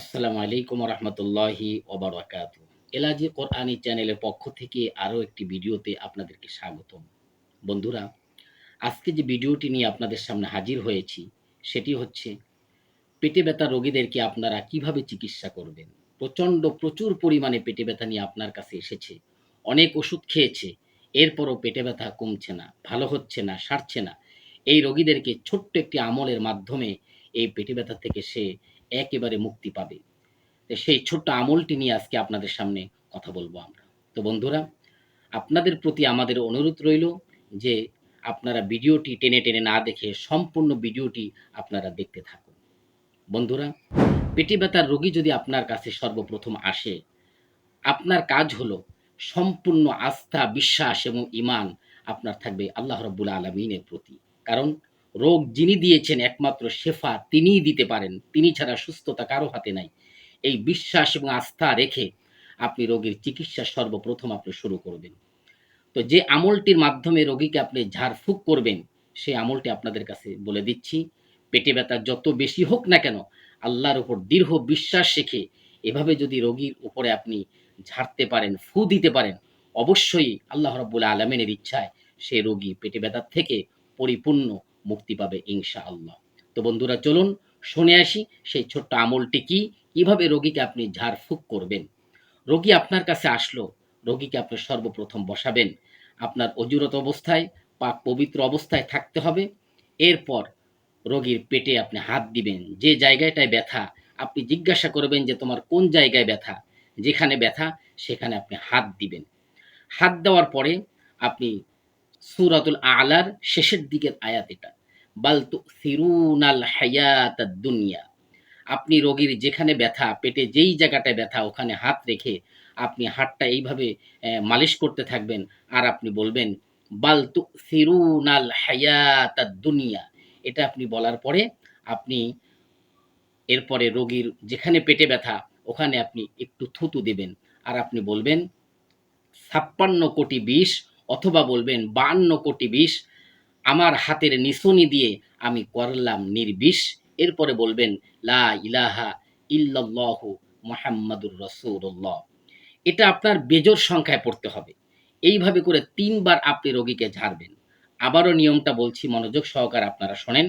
আসসালামু আলাইকুম রহমতুল্লাহি ওবরাকাত এলাজি কোরআনি চ্যানেলের পক্ষ থেকে আরও একটি ভিডিওতে আপনাদেরকে স্বাগতম। বন্ধুরা, আজকে যে ভিডিওটি নিয়ে আপনাদের সামনে হাজির হয়েছি, সেটি হচ্ছে, পেটে ব্যথা রোগীদেরকে আপনারা কীভাবে চিকিৎসা করবেন? প্রচণ্ড প্রচুর পরিমাণে পেটে ব্যথা নিয়ে আপনার কাছে এসেছে, অনেক ওষুধ খেয়েছে, এরপরও পেটে ব্যথা কমছে না, ভালো হচ্ছে না, সারছে না। এই রোগীদেরকে ছোট্ট একটি আমলের মাধ্যমে এই পেটে ব্যথা থেকে সে একেবারে মুক্তি পাবে। সেই ছোট্ট আমলটি নিয়ে আজকে আপনাদের সামনে কথা বলব আমরা। তো বন্ধুরা, আপনাদের প্রতি আমাদের অনুরোধ রইল যে আপনারা ভিডিওটি টেনে টেনে না দেখে সম্পূর্ণ ভিডিওটি আপনারা দেখতে থাকুন। বন্ধুরা, পেটে ব্যথার রোগী যদি আপনার কাছে সর্বপ্রথম আসে, আপনার কাজ হলো সম্পূর্ণ আস্থা, বিশ্বাস এবং ইমান আপনার থাকবে আল্লাহ রব্বুল আলমিনের প্রতি। কারণ রোগ যিনি দিয়েছেন একমাত্র শেফা, তিনিই দিতে পারেন। তিনি ছাড়া সুস্থতা কারও হাতে নাই। এই বিশ্বাস এবং আস্থা রেখে আপনি রোগীর চিকিৎসা সর্বপ্রথম আপনি শুরু করবেন। তো যে আমলটির মাধ্যমে রোগীকে আপনি ঝাড়ফুঁক করবেন, সেই আমলটি আপনাদের কাছে বলে দিচ্ছি। পেটে ব্যথা যত বেশি হোক না কেন, আল্লাহর উপর দীর্ঘ বিশ্বাস রেখে এভাবে যদি রোগীর উপরে আপনি ঝাড়তে পারেন, ফু দিতে পারেন, অবশ্যই আল্লাহ রব্বুল আলমিনের ইচ্ছায় সে রোগী পেটে ব্যথার থেকে পরিপূর্ণ মুক্তি পাবে ইনশা আল্লাহ তো বন্ধুরা, চলুন শুনে আসি সেই ছোট্ট আমলটি কি, কীভাবে রোগীকে আপনি ঝাড়ফুঁক করবেন? রোগী আপনার কাছে আসলো, রোগীকে আপনি সর্বপ্রথম বসাবেন। আপনার অজুরত অবস্থায়, পাক পবিত্র অবস্থায় থাকতে হবে। এরপর রোগীর পেটে আপনি হাত দিবেন, যে জায়গাটায় ব্যথা, আপনি জিজ্ঞাসা করবেন যে তোমার কোন জায়গায় ব্যথা? যেখানে ব্যথা, সেখানে আপনি হাত দিবেন। হাত দেওয়ার পরে আপনি সুরাতুল আলার শেষের দিকের আয়াত এটা। বালতু সিরুনাল হায়াত দুনিয়া। আপনি রোগীর যেখানে ব্যথা, পেটে যেই জায়গাটায় ব্যথা, ওখানে হাত রেখে আপনি হাতটা এইভাবে মালিশ করতে থাকবেন আর আপনি বলবেন বালতু সিরুনাল হায়াত দুনিয়া। এটা আপনি বলার পরে আপনি এরপরে রোগীর যেখানে পেটে ব্যথা, ওখানে আপনি একটু থুতু দেবেন। আর আপনি বলবেন, ছাপ্পান্ন কোটি বিষ অথবা বলবেন বান্ন কোটি বিষ আমার হাতের নিশনি দিয়ে আমি করলাম নির্বিষ। এরপরে বলবেন, লা ইলাহা ইল্লাল্লাহু মুহাম্মাদুর রাসূলুল্লাহ। এটা আপনার বেজোর সংখ্যায় পড়তে হবে। এইভাবে করে তিনবার আপনি রোগীকে ঝাড়বেন। আবারও নিয়মটা বলছি, মনোযোগ সহকারে আপনারা শোনেন।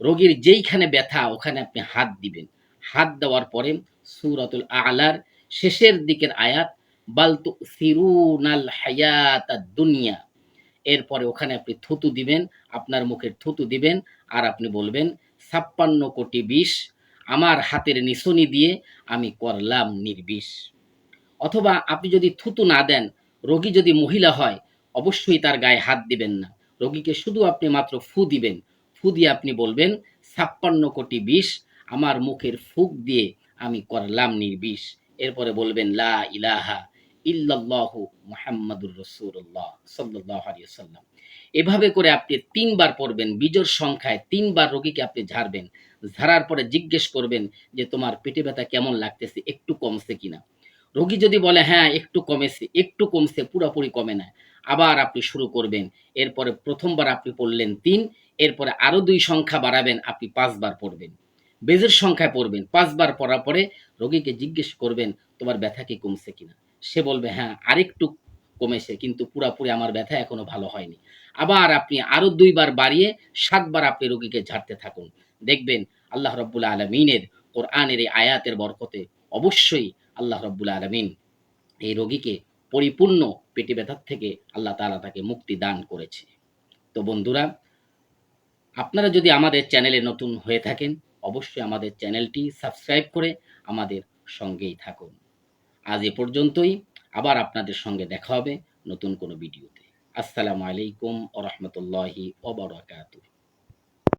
রোগীর যেইখানে ব্যথা, ওখানে আপনি হাত দিবেন। হাত দেওয়ার পরে সুরাতুল আলার শেষের দিকের আয়াত বালতু সিরুনাল হায়াত দুনিয়া এরপরে ওখানে আপনি থুতু দিবেন, আপনার মুখের থুতু দিবেন, আর আপনি বলবেন, ছাপ্পান্ন কোটি বিষ আমার হাতের নিশনি দিয়ে আমি করলাম নির্বিষ। অথবা আপনি যদি থুতু না দেন, রোগী যদি মহিলা হয়, অবশ্যই তার গায়ে হাত দিবেন না। রোগীকে শুধু আপনি মাত্র ফু দিবেন। ফু দিয়ে আপনি বলবেন, ছাপ্পান্ন কোটি বিষ আমার মুখের ফুক দিয়ে আমি করলাম নির্বিষ। এরপরে বলবেন, লা ইলাহা ইল্লাল্লাহু মুহাম্মাদুর রাসূলুল্লাহ সাল্লাল্লাহু আলাইহি সাল্লাম এভাবে করে আপনি তিনবার পড়বেন বিজোর সংখ্যায় তিনবার রোগীকে আপনি ঝাড়বেন, ঝাড়ার পরে জিজ্ঞেস করবেন যে তোমার পেটে ব্যথা কেমন লাগতেছে, একটু কমছে কিনা? রোগী যদি বলে হ্যাঁ একটু কমেছে, একটু কমছে, পুরোপুরি কমে না। আবার আপনি শুরু করবেন, এরপরে প্রথমবার আপনি পড়লেন তিন, এরপরে আরও দুই সংখ্যা বাড়াবেন, আপনি পাঁচবার পড়বেন। বেজের সংখ্যায় পড়বেন, পাঁচবার পড়ার পরে রোগীকে জিজ্ঞেস করবেন, তোমার ব্যথা কি কমছে কিনা? সে বলবে হ্যাঁ আরেকটু কমেছে, কিন্তু পুরাপুরি আমার ব্যথা এখনও ভালো হয়নি। আবার আপনি আরও দুইবার বাড়িয়ে সাতবার আপনি রোগীকে ঝাড়তে থাকুন। দেখবেন আল্লাহ রব্বুল আলমিনের কোরআনের এই আয়াতের বরকতে অবশ্যই আল্লাহ রব্বুল আলমিন এই রোগীকে পরিপূর্ণ পেটে ব্যথার থেকে আল্লাহ তালা তাকে মুক্তি দান করেছে। তো বন্ধুরা, আপনারা যদি আমাদের চ্যানেলে নতুন হয়ে থাকেন, অবশ্যই আমাদের চ্যানেলটি সাবস্ক্রাইব করে আমাদের সঙ্গেই থাকুন। আজ এ পর্যন্তই। আবার আপনাদের সঙ্গে দেখা হবে নতুন কোনো ভিডিওতে। আসসালামু আলাইকুম ও রহমতুল্লাহি ওবরাকাতুহ।